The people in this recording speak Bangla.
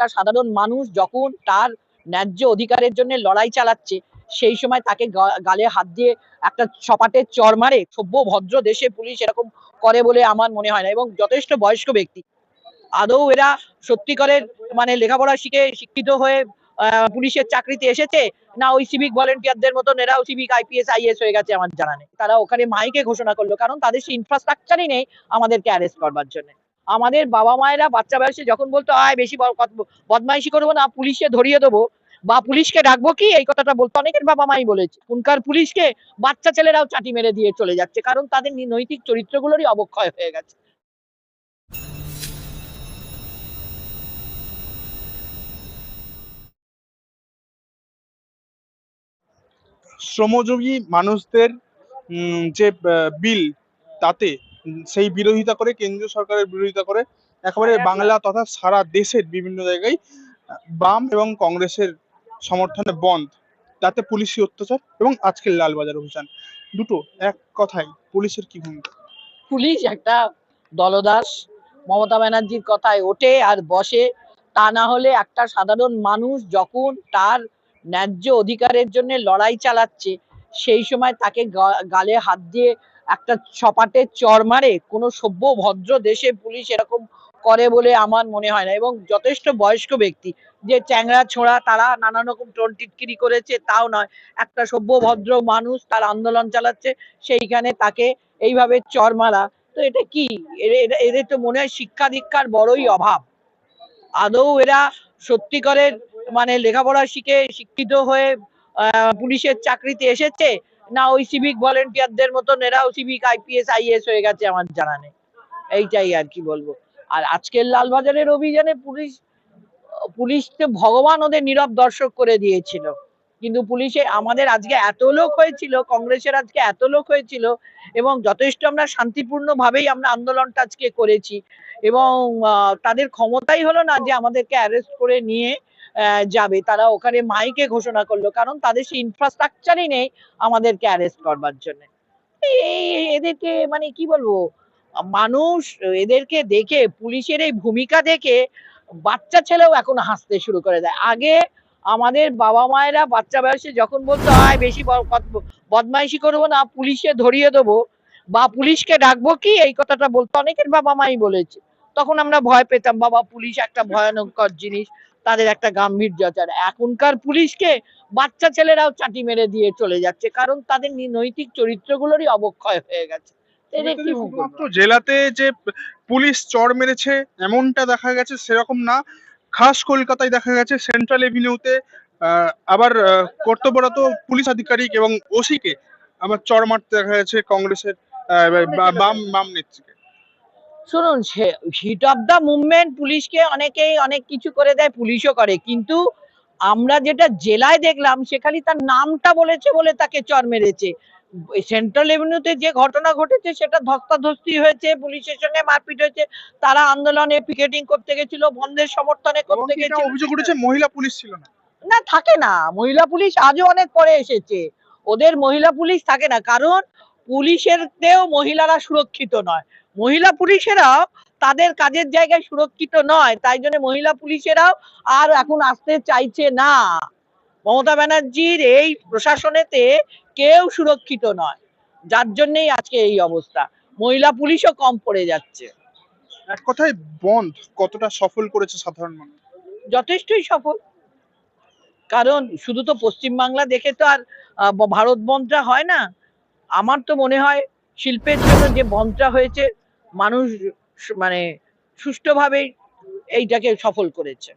একটা সাধারণ মানুষ যখন তার ন্যায্য অধিকারের জন্য লড়াই চালাচ্ছে, সেই সময় তাকে গালে হাত দিয়ে একটা সপাটের চর মারে, সভ্য, ভদ্র দেশে পুলিশ এরকম করে বলে আমার মনে হয় না এবং যথেষ্ট বয়স্ক ব্যক্তি। আদৌ এরা সত্যিকারের মানে লেখাপড়া শিখে শিক্ষিত হয়ে পুলিশের চাকরিতে এসেছে? না, ওই সিভিক ভলেন্টিয়ারদের মতন এরাও সিভিক আইপিএস আইএস হয়ে গেছে আমার জানা নেই। তারা ওখানে মাইকে ঘোষণা করল, কারণ তাদের সেই ইনফ্রাস্ট্রাকচারই নেই আমাদেরকে অ্যারেস্ট করবার জন্য। আমাদের বাবা মায়েরা বাচ্চা বয়সে যখন বলতো, আয় বেশি বদমাইশি করব না পুলিশে ধরিয়ে দেবো। বা পুলিশকে ডাকবো কি? এই কথাটা বলতো। অনেকের বাবা মাই বলেছে এখনকার পুলিশকে বাচ্চা ছেলেরাও চাটি মেরে দিয়ে চলে যাচ্ছে, কারণ তাদের নৈতিক চরিত্রগুলোরই অবক্ষয় হয়ে গেছে। শ্রমযোগী মানুষদের যে বিল, তাতে সেই বিরোধিতা করে কেন্দ্রীয় সরকারের বিরোধিতা করে একেবারে বাংলা তথা সারা দেশের বিভিন্ন জায়গায় বাম এবং কংগ্রেসের সমর্থনে বন্ধ। তাতে পুলিশি অত্যাচার এবং আজকের লালবাজার অভিযান। দুটো এক কথায় পুলিশের কি ভূমিকা? পুলিশ একটা দলদাস মমতা ব্যানার্জির কথায় ওঠে আর বসে। তা না হলে একটা সাধারণ মানুষ যখন তার ন্যায্য অধিকারের জন্য লড়াই চালাচ্ছে সেই সময় তাকে গালে হাত দিয়ে একটা সপাটের চর মারে, কোনো সভ্য ভদ্র দেশে পুলিশ এরকম করে বলে আমার মনে হয় না। এবং যথেষ্ট বয়স্ক ব্যক্তি, যে চ্যাংড়া ছোড়া, তারা নানা রকম টোন টিটকিরি করেছে, তাও নয়। একটা সভ্য ভদ্র মানুষ তার আন্দোলন চালাচ্ছে, সেইখানে তাকে এইভাবে চর মারা। তো এটা কি? এদের তো মনে হয় শিক্ষা দীক্ষার বড়ই অভাব। আদৌ এরা সত্যিকারের মানে লেখাপড়া শিখে শিক্ষিত হয়ে পুলিশের চাকরিতে এসেছে। না, ওই সিভিক ভলেন্টিয়ারদের মতন, এরাও সিভিক আইপিএস আইএস হয়ে গেছে আমার জানা নেই। এইটাই আর কি বলব। আর আজকের লালবাজারের অভিযানে পুলিশ পুলিশ তো ভগবান ওদের নীরব দর্শক করে দিয়েছিল। কিন্তু পুলিশে আমাদের আজকে এত লোক হয়েছিল, কংগ্রেসের আজকে এত লোক হয়েছিল, এবং যথেষ্ট আমরা শান্তিপূর্ণ ভাবেই আমরা আন্দোলনটা আজকে করেছি। এবং তাদের ক্ষমতাই হলো না যে আমাদেরকে অ্যারেস্ট করে নিয়ে যাবে। তারা ওখানে মাইকে ঘোষণা করল, কারণ তাদের সেই ইনফ্রাস্ট্রাকচারই নেই আমাদেরকে অ্যারেস্ট করবার জন্য। এই এদেরকে মানে কি বলব? মানুষ এদেরকে দেখে, পুলিশের এই ভূমিকা দেখে বাচ্চা ছেলেও এখন হাসতে শুরু করে দেয়। আগে আমাদের বাবা মায়েরা বাচ্চা বয়সে যখন বলতো, আয় বেশি বদমাইশি করব না পুলিশে ধরিয়ে দেবো বা পুলিশকে ডাকবো কি? এই কথাটা বলতো। অনেকের বাবা মাই বলেছে। তখন আমরা ভয় পেতাম, বাবা, পুলিশ একটা ভয়ানকর জিনিস। তাদের একটা গাম্ভীর্য আছে। আর এখনকার পুলিশকে বাচ্চা ছেলেরাও চাটি মেরে দিয়ে চলে যাচ্ছে কারণ তাদের নৈতিক চরিত্রগুলোরই অবক্ষয় হয়ে গেছে। জেলাতে যে পুলিশ চড় মেরেছে এমনটা দেখা গেছে সেরকম না। খাস কলকাতায় দেখা গেছে সেন্ট্রাল এভিনিউতে আহ, আবার আহ, কর্তব্যরত পুলিশ আধিকারিক এবং ওসিকে আবার চড় মারতে দেখা গেছে কংগ্রেসের আহ, বা- বাম বাম নেত্রীকে। শুনুন হিট অফ দ্য মুভমেন্ট পুলিশকে অনেকেই অনেক কিছু করে দেয় পুলিশও করে। কিন্তু আমরা যেটা জেলায় দেখলাম সেখানে তার নামটা বলেছে বলে তাকে চর মেরেছে। সেন্ট্রাল এভিনিউতে যে ঘটনা ঘটেছে সেটা ধস্তাধস্তি হয়েছে পুলিশের সঙ্গে মারপিট হয়েছে তারা আন্দোলনে পিকেটিং করতে গেছিল বন্ধের সমর্থনে করতে গেছিল। অভিযোগ উঠেছে মহিলা পুলিশ ছিল না? না থাকে না। মহিলা পুলিশ আজও অনেক পরে এসেছে। ওদের মহিলা পুলিশ থাকে না। কারণ পুলিশের তেও মহিলারা সুরক্ষিত নয়। মহিলা পুলিশেরাও তাদের কাজের জায়গায় সুরক্ষিত নয় তাই জন্য মহিলা পুলিশেরাও আর এখন আসতে চাইছে না। মমতা ব্যানার্জির এই প্রশাসনেতে কেউ সুরক্ষিত নয়। যার জন্যই আজকে এই অবস্থা। মহিলা পুলিশও কম পড়ে যাচ্ছে। এক কথায় বন্ধ কতটা সফল করেছে সাধারণ মানুষ? যথেষ্টই সফল। কারণ শুধু তো পশ্চিমবাংলা দেখে তো আর ভারত বন্ধটা হয় না। আমার তো মনে হয় শিল্পের জন্য যে বন্ধটা হয়েছে, মানুষ মানে সুষ্ঠুভাবে এইটাকে সফল করেছে।